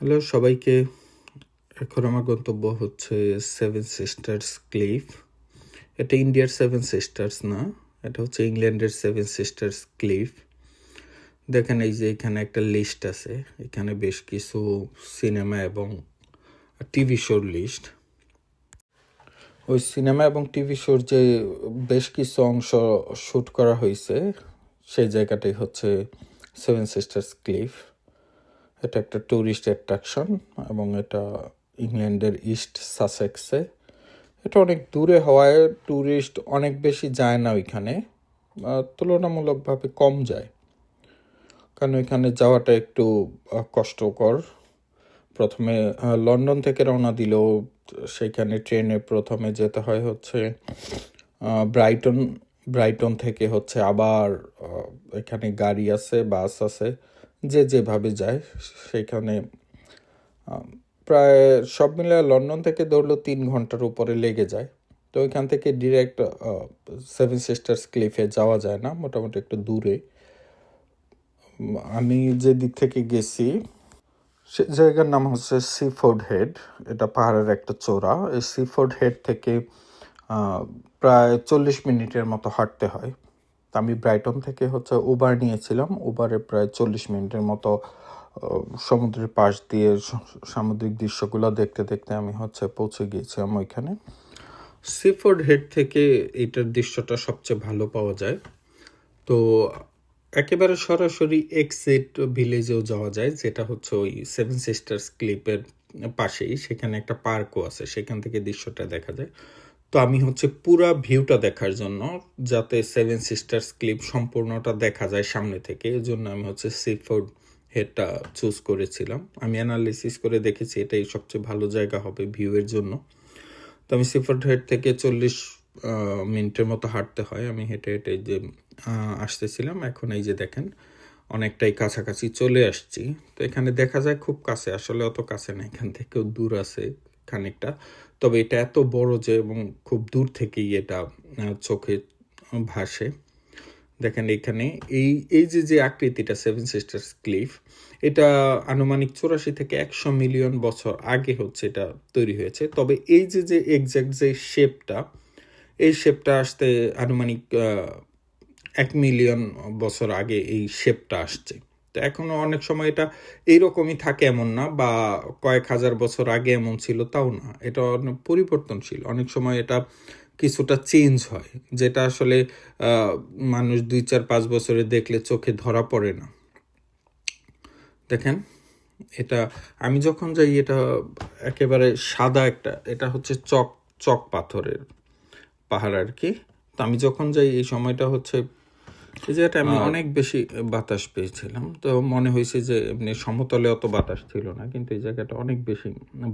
Hello সবাইকে। এখন আমার গন্তব্য হচ্ছে সেভেন সিস্টার্স ক্লিফ এটা ইন্ডিয়ার সেভেন সিস্টার্স না, এটা হচ্ছে ইংল্যান্ডের সেভেন সিস্টার্স ক্লিফ দেখেন এই যে এখানে একটা লিস্ট আছে, এখানে বেশ কিছু সিনেমা এবং টিভি শোর লিস্ট ওই সিনেমা এবং টিভি শোর যে বেশ কিছু অংশ শ্যুট করা হয়েছে, সেই জায়গাটাই হচ্ছে সেভেন সিস্টার্স ক্লিফ এটা একটা ট্যুরিস্ট অ্যাট্রাকশন এবং এটা ইংল্যান্ডের ইস্ট সাসেক্সে এটা অনেক দূরে হওয়ায় ট্যুরিস্ট অনেক বেশি যায় না ওইখানে তুলনামূলকভাবে কম যায়। কারণ ওইখানে যাওয়াটা একটু কষ্টকর। প্রথমে লন্ডন থেকে রওনা দিলেও সেইখানে ট্রেনে প্রথমে যেতে হয় হচ্ছে ব্রাইটন ব্রাইটন থেকে হচ্ছে আবার এখানে গাড়ি আছে, বাস আছে। যে যেভাবে যায় সেখানে প্রায় সব মিলে লন্ডন থেকে ধরলো তিন ঘণ্টার উপরে লেগে যায়। তো ওইখান থেকে ডিরেক্ট সেভেন সিস্টার্স ক্লিফে যাওয়া যায় না, মোটামুটি একটু দূরে। আমি যে দিক থেকে গেছি, সে জায়গার নাম হচ্ছে সিফোর্ড হেড এটা পাহাড়ের একটা চোরা এই সিফোর্ড হেড থেকে প্রায় চল্লিশ মিনিটের মতো হাঁটতে হয়। তা আমি ব্রাইটন থেকে হচ্ছে উবার নিয়েছিলাম। উবারে প্রায় চল্লিশ মিনিটের মতো সমুদ্রের পাশ দিয়ে সামুদ্রিক দৃশ্যগুলো দেখতে দেখতে আমি হচ্ছে পৌঁছে গিয়েছিলাম ওইখানে। সিফোর্ড হেড থেকে এটার দৃশ্যটা সবচেয়ে ভালো পাওয়া যায়। তো একেবারে সরাসরি এক্সিট ভিলেজেও যাওয়া যায়, যেটা হচ্ছে ওই সেভেন সিস্টার্স ক্লিপের পাশেই। সেখানে একটা পার্কও আছে, সেখান থেকে দৃশ্যটা দেখা যায়। তো আমি হচ্ছে পুরা ভিউটা দেখার জন্য, যাতে সেভেন সিস্টার্স ক্লিপ সম্পূর্ণটা দেখা যায় সামনে থেকে এই জন্য আমি হচ্ছে সি সিফোর্ড হেডটা চুজ করেছিলাম। আমি অ্যানালিসিস করে দেখেছি, এটাই সবচেয়ে ভালো জায়গা হবে ভিউয়ের জন্য। তো আমি সিফোর্ড হেড থেকে চল্লিশ মিনিটের মতো হাঁটতে হয়। আমি হেঁটে হেঁটে যে আসতেছিলাম, এখন এই যে দেখেন, অনেকটাই কাছাকাছি চলে আসছি। তো এখানে দেখা যায় খুব কাছে, আসলে অত কাছে না, এখান থেকেও দূর আছে। খানিকটা। তবে এটা এত বড় যে এবং খুব দূর থেকেই এটা চোখে ভাসে। দেখেন এখানে এই এই যে যে আকৃতিটা সেভেন সিস্টার্স ক্লিফ এটা আনুমানিক চুরাশি থেকে একশো মিলিয়ন বছর আগে হচ্ছে এটা তৈরি হয়েছে। তবে এই যে যে এক্সাক্ট যে শেপটা এই শেপটা আসতে আনুমানিক এক মিলিয়ন বছর আগে এই শেপটা আসছে। তো এখনও অনেক সময় এটা এইরকমই থাকে এমন না বা কয়েক হাজার বছর আগে এমন ছিল তাও না। এটা অনেক পরিবর্তনশীল। অনেক সময় এটা কিছুটা চেঞ্জ হয়, যেটা আসলে মানুষ দুই, চার, পাঁচ বছরে দেখলে চোখে ধরা পড়ে না। দেখেন, এটা, আমি যখন যাই, এটা একেবারে সাদা একটা, এটা হচ্ছে চক চক পাথরের পাহাড় আর কি। তো আমি যখন যাই, এই সময়টা হচ্ছে এই জায়গাটা আমি অনেক বেশি বাতাস পেয়েছিলাম। তো মনে হয়েছে যে এমনি সমতলে অত বাতাস ছিল না কিন্তু এই জায়গাটা অনেক বেশি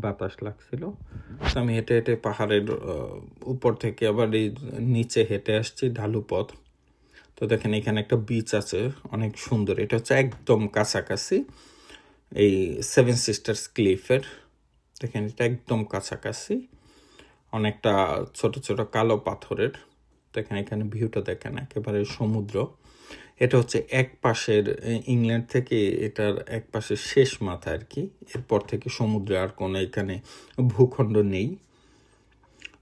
বাতাস লাগছিল। তো আমি হেঁটে হেঁটে পাহাড়ের উপর থেকে আবার এই নিচে হেঁটে আসছি ঢালু পথ তো দেখেন এখানে একটা বিচ আছে অনেক সুন্দর। এটা হচ্ছে একদম কাছাকাছি এই সেভেন সিস্টার্স ক্লিফের দেখেন এটা একদম কাছাকাছি অনেকটা ছোট ছোট কালো পাথরের। দেখেন, এখানে ভিউটা দেখেন, একেবারে সমুদ্র। এটা হচ্ছে এক পাশের ইংল্যান্ড থেকে এটার এক পাশের শেষ মাথা আর কি। এরপর থেকে সমুদ্রে আর কোনো এখানে ভূখণ্ড নেই।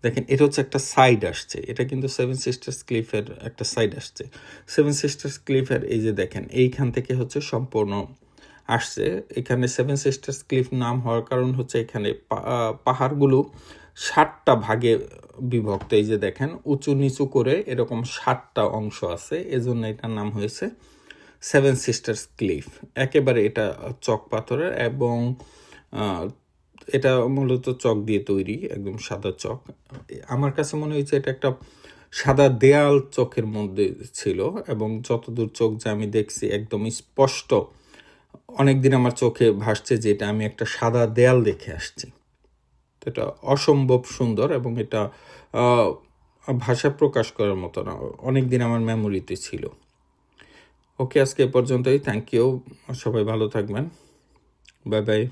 দেখেন, এটা হচ্ছে একটা সাইড আসছে। এটা কিন্তু সেভেন সিস্টার্স ক্লিফের একটা সাইড আসছে। সেভেন সিস্টার্স ক্লিফের এই যে দেখেন, এইখান থেকে হচ্ছে সম্পূর্ণ আসছে। এখানে সেভেন সিস্টার্স ক্লিফ নাম হওয়ার কারণ হচ্ছে এখানে পাহাড়গুলো ষাটটা ভাগে বিভক্ত। এই যে দেখেন, উঁচু নিচু করে এরকম ষাটটা অংশ আছে। এজন্য এটার নাম হয়েছে সেভেন সিস্টার্স ক্লিফ একেবারে এটা চক পাথরের এবং এটা মূলত চক দিয়ে তৈরি, একদম সাদা চক। আমার কাছে মনে হয়েছে এটা একটা সাদা দেয়াল চোখের মধ্যে ছিল এবং যতদূর চোখ যে আমি দেখছি একদম স্পষ্ট, অনেকদিন আমার চোখে ভাসছে যে এটা আমি একটা সাদা দেয়াল দেখে আসছি। এটা অসম্ভব সুন্দর এবং এটা ভাষা প্রকাশ করার মতো না। অনেক দিন আমার মেমোরিতে ছিল। ওকে, আজকে এ পর্যন্তই। থ্যাংক ইউ সবাই ভালো থাকবেন। Bye bye